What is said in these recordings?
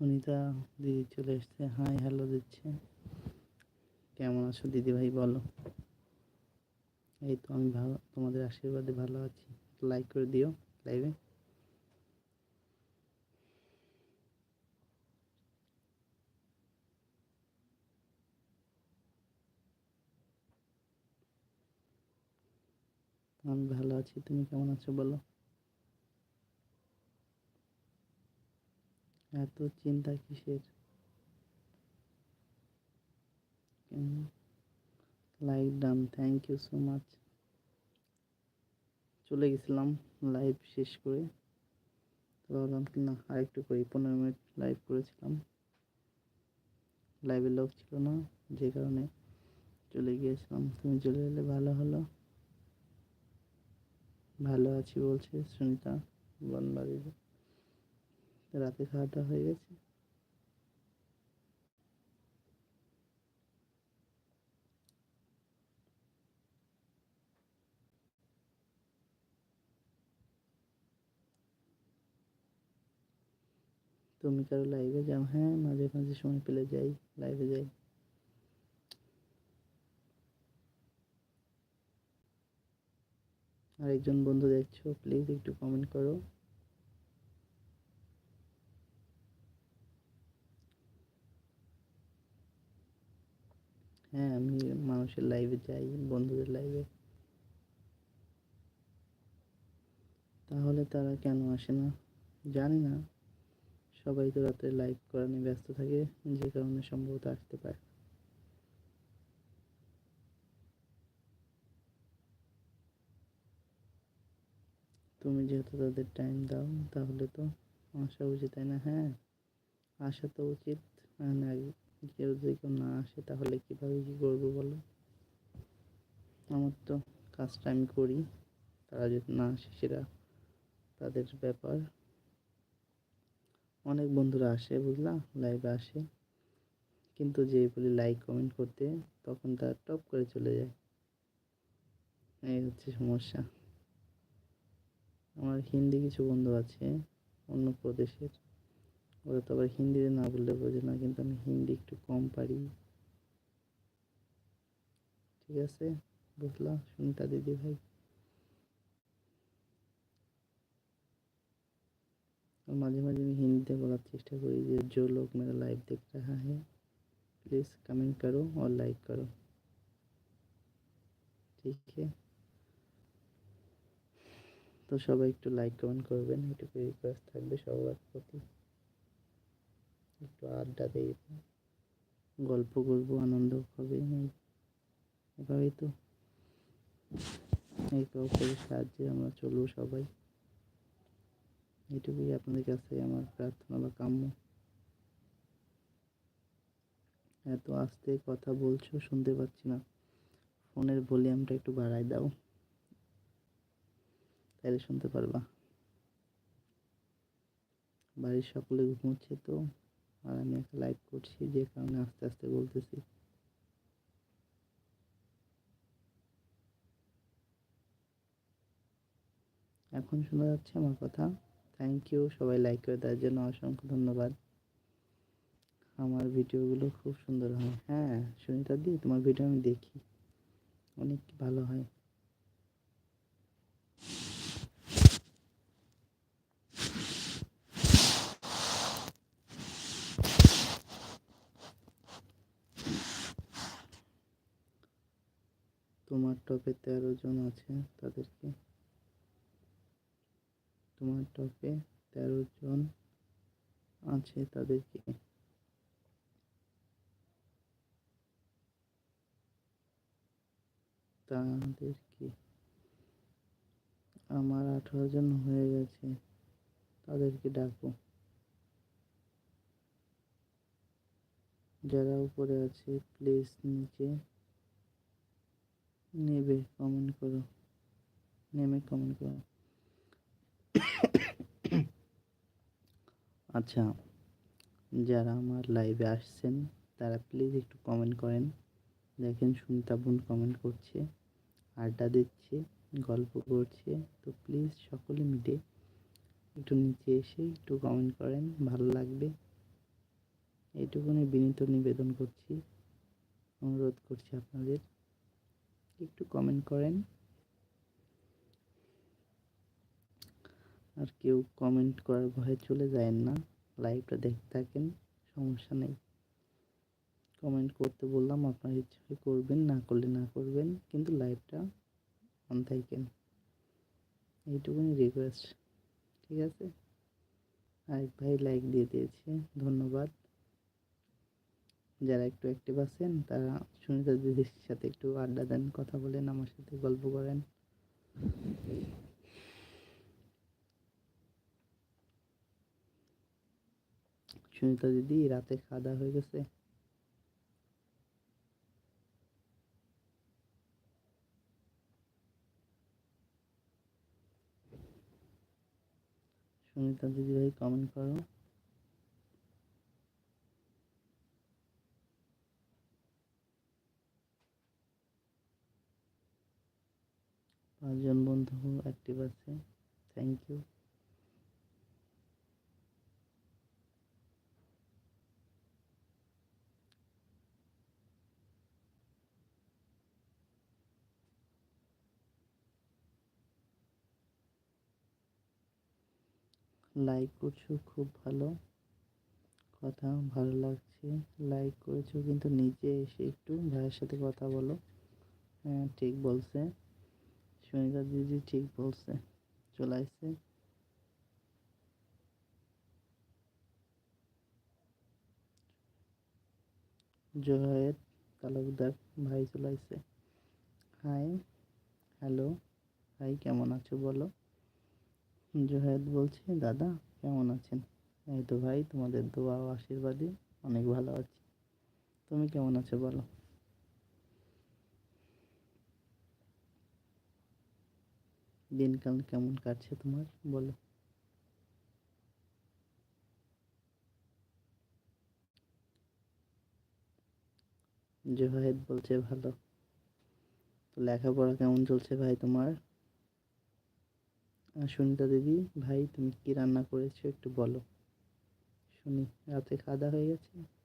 সুনিতা দিদি চলে এসছে। হাই হ্যালো দিচ্ছে। কেমন আছো দিদি ভাই বলো? এই তো আমি ভালো, তোমাদের আশীর্বাদে ভালো আছি। লাইক করে দিও লাইভে আমি ভালো আছি, তুমি কেমন আছো বলো? এত চিন্তা কিসের? Like done thank you so much চলে গেছিলাম লাইভ শেষ করে। তো ভাবলাম কি না, আরেকটু করি। পনেরো মিনিট লাইভ করেছিলাম। লাইভের লোক ছিল না, যে কারণে চলে গিয়েছিলাম। তুমি চলে এলে ভালো হলো। ভালো আছি বলছে সুনিতা বনবাড়িতে রাতে খাওয়াটা হয়ে গেছে। তুমি কারও লাইভে যাও হ্যাঁ মাঝে মাঝে সময় পেলে যাই লাইভে যাই। আরেকজন বন্ধু দেখছ প্লিজ একটু কমেন্ট করো। হ্যাঁ আমি মানুষের লাইভে যাই, বন্ধুদের লাইভে তাহলে তারা কেন আসে না? জানি না। সবাই তো রাতে লাইভ করা নিয়ে ব্যস্ত থাকে, যে কারণে সম্ভবত আসতে পারে তুমি যেহেতু তাদের টাইম দাও, তাহলে তো আসা উচিত, তাই না? হ্যাঁ আসা তো উচিত। না কেউ যদি কেউ না আসে, তাহলে কীভাবে কী করব বলো? আমার তো কাজটা আমি করি। তারা যদি না আসে, সেটা তাদের ব্যাপার। অনেক বন্ধুরা আসে, বুঝলা? লাইভে আসে। কিন্তু যে বলি লাইক কমেন্ট করতে, তখন তারা টপ করে চলে যায়। এই হচ্ছে সমস্যা। আমার হিন্দি কিছু বন্ধু আছে, অন্য প্রদেশের। ওরা তো আবার হিন্দিতে না বললে বোঝে না, কিন্তু আমি হিন্দি একটু কম পারি। ঠিক আছে? বুঝলাম সুনিতা দিদি ভাই। और माঝে মাঝে আমি হিন্দিতে বলার চেষ্টা করি যে যে লোক মেরা লাইভ देख रहा है प्लीज़ कमेंट करो और लाइक करो ठीक তো সবাই একটু লাইক কমেন্ট করবেন, একটু রিকোয়েস্ট থাকবে সবার প্রতি। একটু আড্ডা দিয়ে গল্প করব, আনন্দ হবে এভাবেই তো। এই কাউকে সাহায্যে আমরা চলবো সবাই। এটুকুই আপনাদের কাছে আমার প্রার্থনা বা কাম্য। এত আস্তে কথা বলছো, শুনতে পাচ্ছি না। ফোনের ভলিউমটা একটু বাড়াই দাও। তাহলে শুনতে পারবা। বাড়ির সকলে ঘুমোচ্ছে তো। আর আমি একটা লাইভ করছি, যে কারণে আস্তে আস্তে বলতেছি। এখন শোনা যাচ্ছে আমার কথা। থ্যাংক ইউ সবাই লাইক করে দেওয়ার জন্য অসংখ্য ধন্যবাদ। আমার ভিডিওগুলো খুব সুন্দর হয়। হ্যাঁ সুনিতা দি, তোমার ভিডিও আমি দেখি। অনেক ভালো হয় তোমার টপে তেরো জন আছে তাদেরকে। তোমার টপে তেরো জন আছে তাদেরকে। তাদেরকে আমার আঠারো জন হয়ে গেছে, তাদেরকে ডাকো। যারা উপরে আছে প্লিজ নিচে নেবে কমেন্ট করো। নেমে কমেন্ট করো। আচ্ছা যারা আমার লাইভে আসছেন, তারা প্লিজ একটু কমেন্ট করেন। দেখেন সুনিতা বোন কমেন্ট করছে, আড্ডা দিচ্ছে, গল্প করছে। তো প্লিজ সকলে মিলে একটু নিচে এসে একটু কমেন্ট করেন, ভালো লাগবে। এইটুকুনি বিনীত নিবেদন করছি। অনুরোধ করছি আপনাদের। একটু কমেন্ট করেন। আর কেউ কমেন্ট করার ভয়ে চলে যায় না। লাইভটা দেখতে থাকেন, সমস্যা নেই। কমেন্ট করতে বললাম, আপনার ইচ্ছে করবেন, না করলে না করবেন, কিন্তু লাইভটা অন থাকেন। এইটুকুনি রিকোয়েস্ট ঠিক আছে? আরেক ভাই লাইক দিয়ে দিয়েছে, ধন্যবাদ। যারা একটু অ্যাক্টিভ আছেন, তারা সুনিতা দিদির সাথে একটু আড্ডা দেন, কথা বলেন, আমার সাথে গল্প করেন। সুনিতা দিদি, রাতে খাওয়া দাওয়া হয়ে গেছে। সুনিতা দিদি ভাই কমেন্ট করো। পাঁচজন বন্ধু অ্যাক্টিভ আছে। থ্যাংক ইউ লাইক করছ, খুব ভালো। কথা ভালো লাগছে। লাইক করেছ, কিন্তু নিচে এসে একটু ভাইয়ের সাথে কথা বলো। হ্যাঁ ঠিক বলছে। সুনিতা দিদি ঠিক বলছে, চলে আসছে। জোহায়ের তালুকদার ভাই চলে আসছে। হাই, হ্যালো ভাই কেমন আছো বলো? জোহায়েদ বলছে, দাদা, কেমন আছেন? এই তো ভাই, তোমাদের দোয়া ও আশীর্বাদে অনেক ভালো আছি। তুমি কেমন আছো বলো? দিনকাল কেমন কাটছে তোমার? বলো। জোহায়েদ বলছে ভালো। তো লেখাপড়া কেমন চলছে ভাই তোমার? সুনিতা দিদি, ভাই তুমি কি রান্না করেছ একটু বলো। শুনি, রাতে খাওয়া হয়ে গেছে?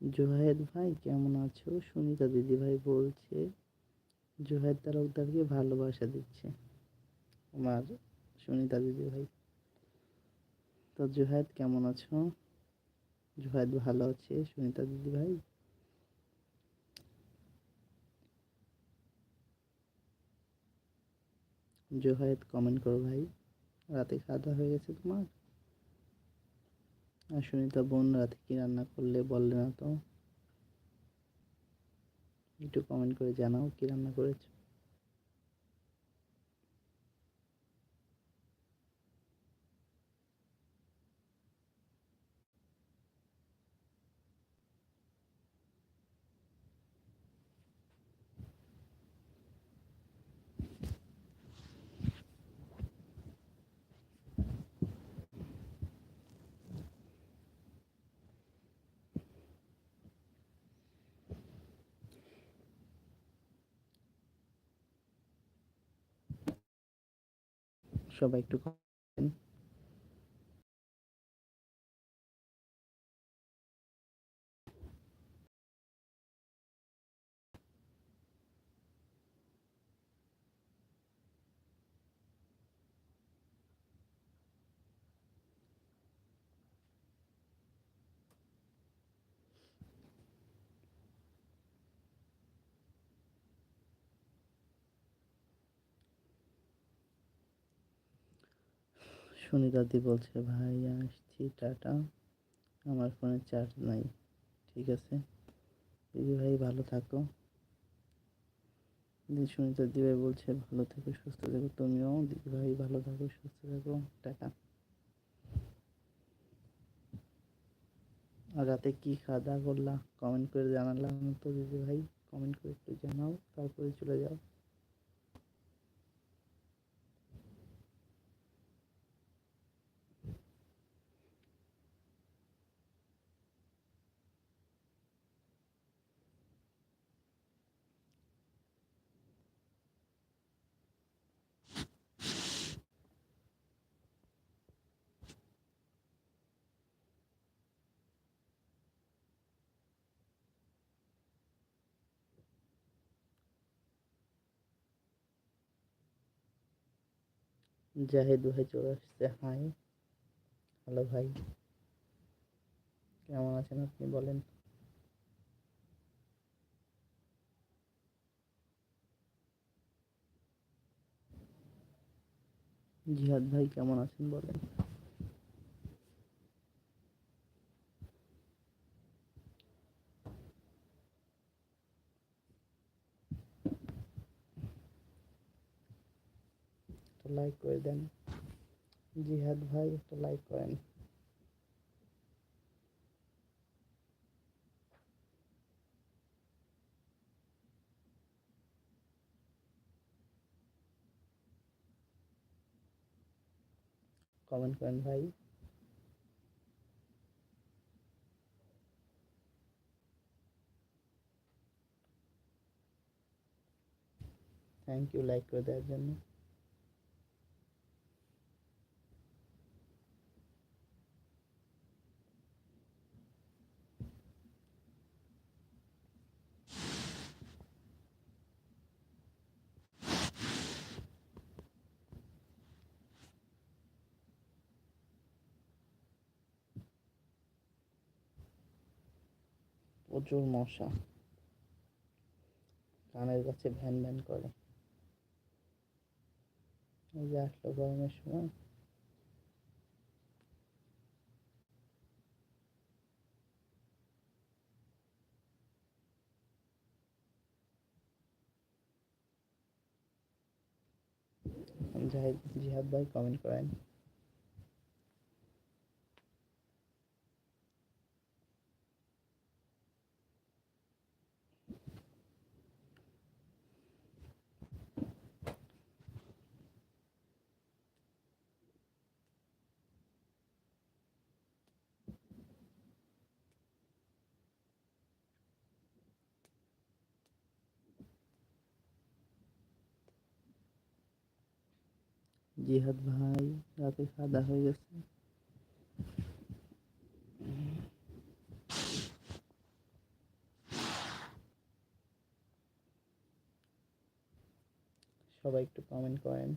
জোহায়েদ ভাই, কেমন আছো? সুনিতা দিদি ভাই বলছে, জোহায়েদ তালুকদারকে ভালোবাসা দিচ্ছে। আমার সুনিতা দিদি ভাই। তো জোহায়েদ, কেমন আছো? জোহায়েদ ভালো আছে, সুনিতা দিদি ভাই? জোহায়েদ কমেন্ট করো ভাই। রাতে খাওয়া দাওয়া হয়ে গেছে তোমার? সুনিতা বোন রাতে কি রান্না করলে বললে না তো? একটু কমেন্ট করে জানাও কি রান্না করেছ। সবাই একটু কমেন্ট সুনিতাদি বলছে, ভাই, আসছি, টাটা। আমার ফোনে চার্জ নাই, ঠিক আছে? দিদি ভাই, ভালো থাকো। দিদি সুনিতা দিদি ভাই বলছে, ভালো থেকো, সুস্থ থেকো, তুমিও। দিদি ভাই, ভালো থাকো, সুস্থ থাকো, টাটা। রাতে কি খাওয়া দাওয়া করলা? কমেন্ট করে জানালাম তো দিদি ভাই। কমেন্ট করে একটু জানাও, তারপরে চলে যাও। জাহিদ ভাই চলে আসছে। হাই হ্যালো ভাই। কেমন আছেন আপনি বলেন? জিহাদ ভাই কেমন আছেন বলেন? একটা লাইক করে দেন। জিহাদ ভাই, একটা লাইক করেন। কমেন্ট করেন ভাই। থ্যাংক ইউ লাইক করে দেওয়ার জন্য। প্রচুর মশা। কানের কাছে ভ্যান ভ্যান করে। এই যে আসলো গরমের সময়। জাহিদ জিহাদ ভাই কমেন্ট করেন। জিহাদ ভাই রাতে সাদা হয়ে গেছে। সবাই একটু কমেন্ট করেন।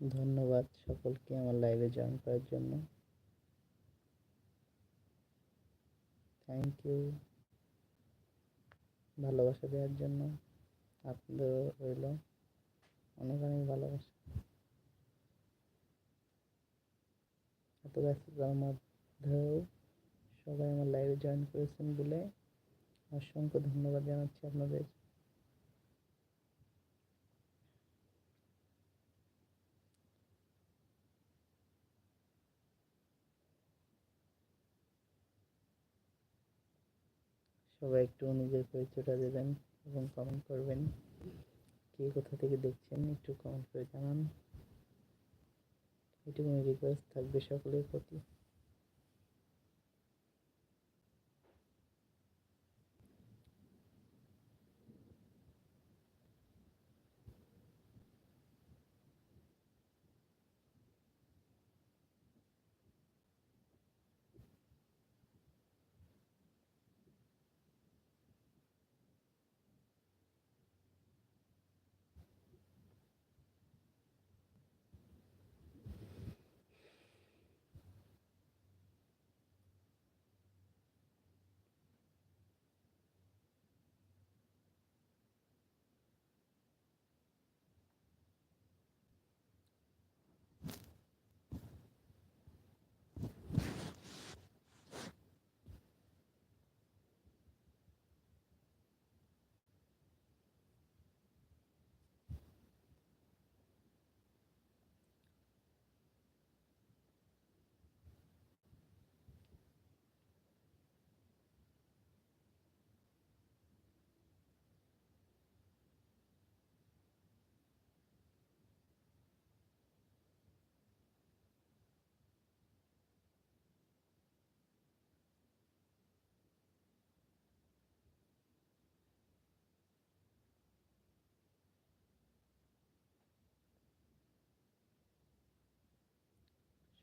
ধন্যবাদ সকলকে আমার লাইভে জয়েন করার জন্য। থ্যাংক ইউ ভালোবাসা দেওয়ার জন্য আপনাদের রইল অনেক অনেক ভালোবাসা। এত ব্যস্ততার মধ্যেও সবাই আমার লাইভে জয়েন করেছেন বলে অসংখ্য ধন্যবাদ জানাচ্ছি আপনাদের। সবাই একটু নিজের পরিচয়টা দেবেন এবং কমেন্ট করবেন। কে কোথা থেকে দেখছেন একটু কমেন্ট করে জানান। এটুকুনি রিকোয়েস্ট থাকবে সকলের প্রতি।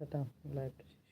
টাটা লাইভটা শেষ